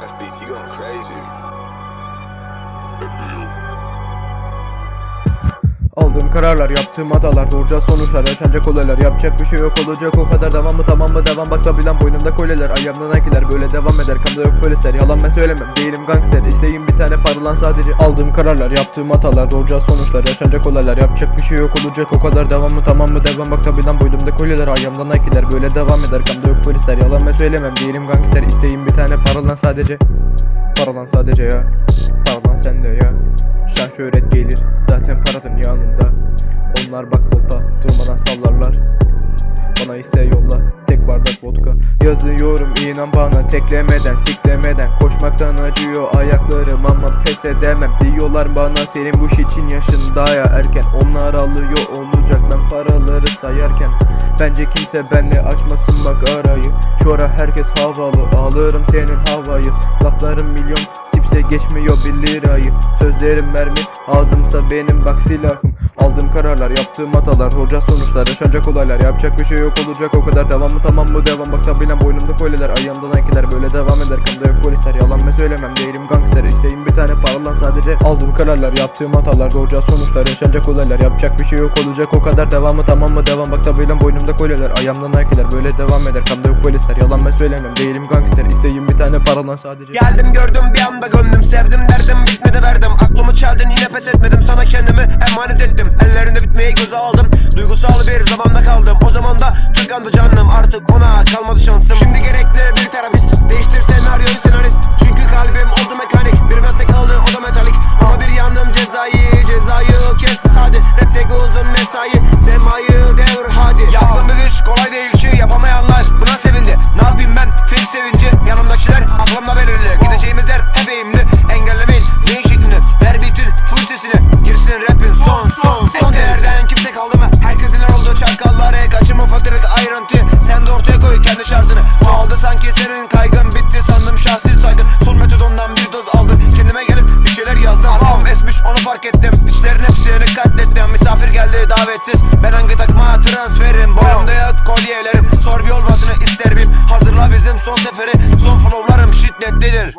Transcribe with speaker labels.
Speaker 1: FBT you going crazy.
Speaker 2: Aldığım kararlar, yaptığım hatalar, doğuracağı sonuçlar, yaşanacak olaylar. Yapacak bir şey yok olacak o kadar devam mı tamam mı devam. Bakabilen boynumda kolyeler, ayağımdan akiler Böyle devam eder. Kamda yok polisler Yalan ben söylemem, değilim gangster İsteğim bir tane paralan sadece. Aldığım kararlar, yaptığım hatalar, doğuracağı sonuçlar, yaşanacak olaylar. Yapacak bir şey yok olacak o kadar devam mı tamam mı devam. Bakabilen boynumda kolyeler, ayağımdan akiler Böyle devam eder. Kamda yok polisler Yalan ben söylemem, değilim gangster İsteğim bir tane paralan sadece. Paralan sadece ya. Paralan sende ya. Şan şöhret gelir zaten paranın yanında Onlar bak kolpa durmadan sallarlar. Bana ise yolla tek bardak vodka. Yazıyorum inan bana teklemeden siklemeden. Koşmaktan acıyor ayaklarım ama pes edemem. Diyorlar bana senin bu iş için yaşın daha erken. Onlar alıyor olacak ben paraları sayarken Bence kimse benle açmasın bak arayı. Şu ara herkes havalı alırım senin havayı. Laflarım milyon kimse geçmiyor bir lirayı. Sözlerim mermi ağzımsa benim bak silahım Aldığım kararlar yaptığım hatalar Hoca sonuçlar yaşanacak olaylar. Yapacak bir şey yok olacak o kadar. Devam mı tamam mı? Devam. Bak tabilen boynumda kolyeler ayağımdan akiler Böyle devam eder. Kamda yok polisler Yalan ben söylemem? Değilim gangster İsteğim bir tane paralan sadece. Aldığım kararlar yaptığım hatalar Hoca sonuçlar yaşanacak olaylar. Yapacak bir şey yok olacak o kadar. Devam mı tamam mı? Devam. Bak tabilen boynumda kolyeler ayağımdan akiler Böyle devam eder. Kamda yok polisler Yalan ben söylemem? Değilim gangster İsteğim bir tane paralan sadece.
Speaker 3: Geldim gördüm bir anda gönlüm sevdim derdim bitmedi verdim. Aklımı çeldin yine pes etmedim. Sana kendimi emanet ettim Ellerinde bitmeyi göze aldım. Duygusal bir zamanda kaldım. O zaman da tükandı canım. Artık ona kalmadı şansım. Şimdi şartını Çoğaldı sanki senin kaygın Bitti sandım şahsi saygın Son metodundan bir doz aldım Kendime gelip bir şeyler yazdım Kafam esmiş onu fark ettim Piçlerin hepsini katlettim Misafir geldi davetsiz Ben hangi takma transferim? Boyumda yok kolyelerim Sor bir olmasını ister miyim? Hazırla bizim son seferi Son flowlarım şiddetlidir